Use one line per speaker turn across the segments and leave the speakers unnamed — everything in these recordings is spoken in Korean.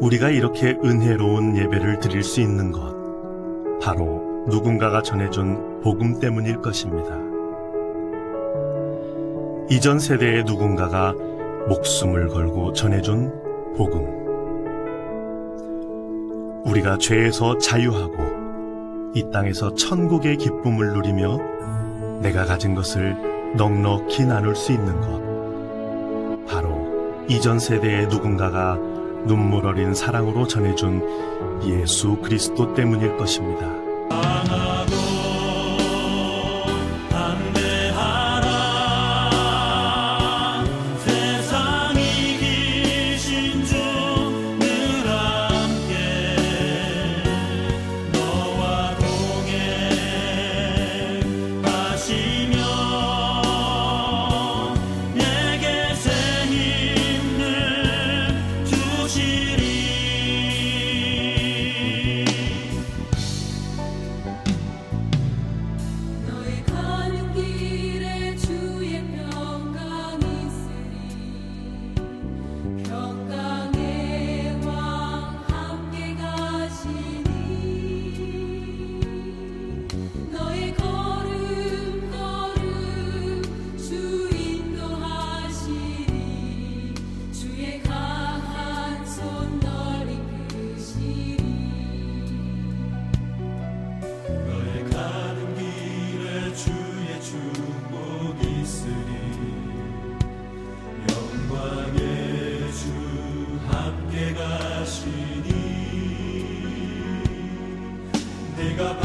우리가 이렇게 은혜로운 예배를 드릴 수 있는 것, 바로 누군가가 전해준 복음 때문일 것입니다. 이전 세대의 누군가가 목숨을 걸고 전해준 복음. 우리가 죄에서 자유하고 이 땅에서 천국의 기쁨을 누리며 내가 가진 것을 넉넉히 나눌 수 있는 것. 바로 이전 세대의 누군가가 눈물 어린 사랑으로 전해준 예수 그리스도 때문일 것입니다.
내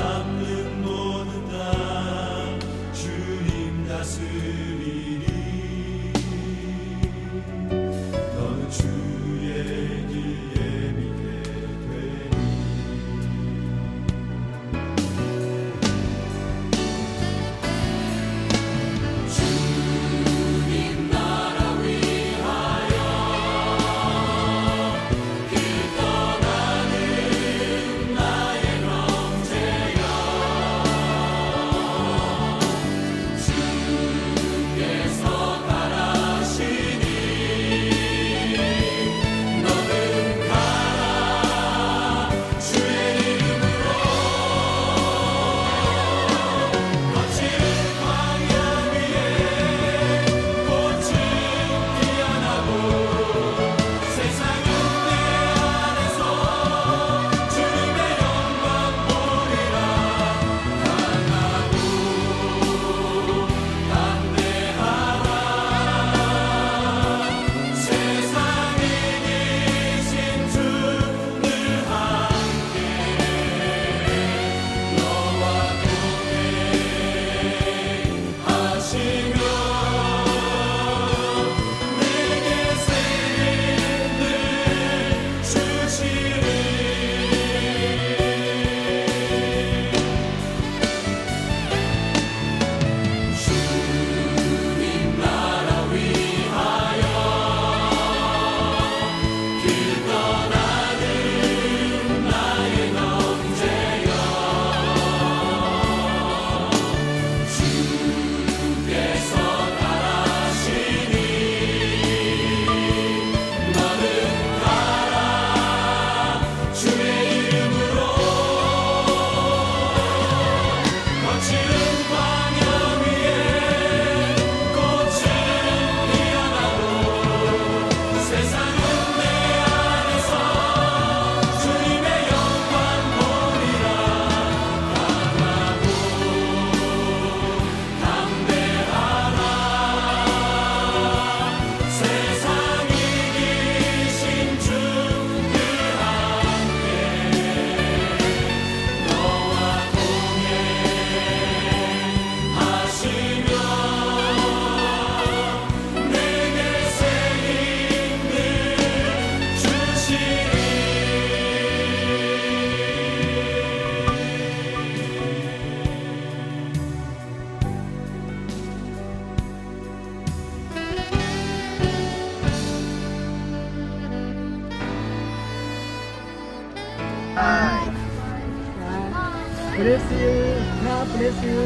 Bless you. God bless you.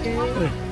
Okay.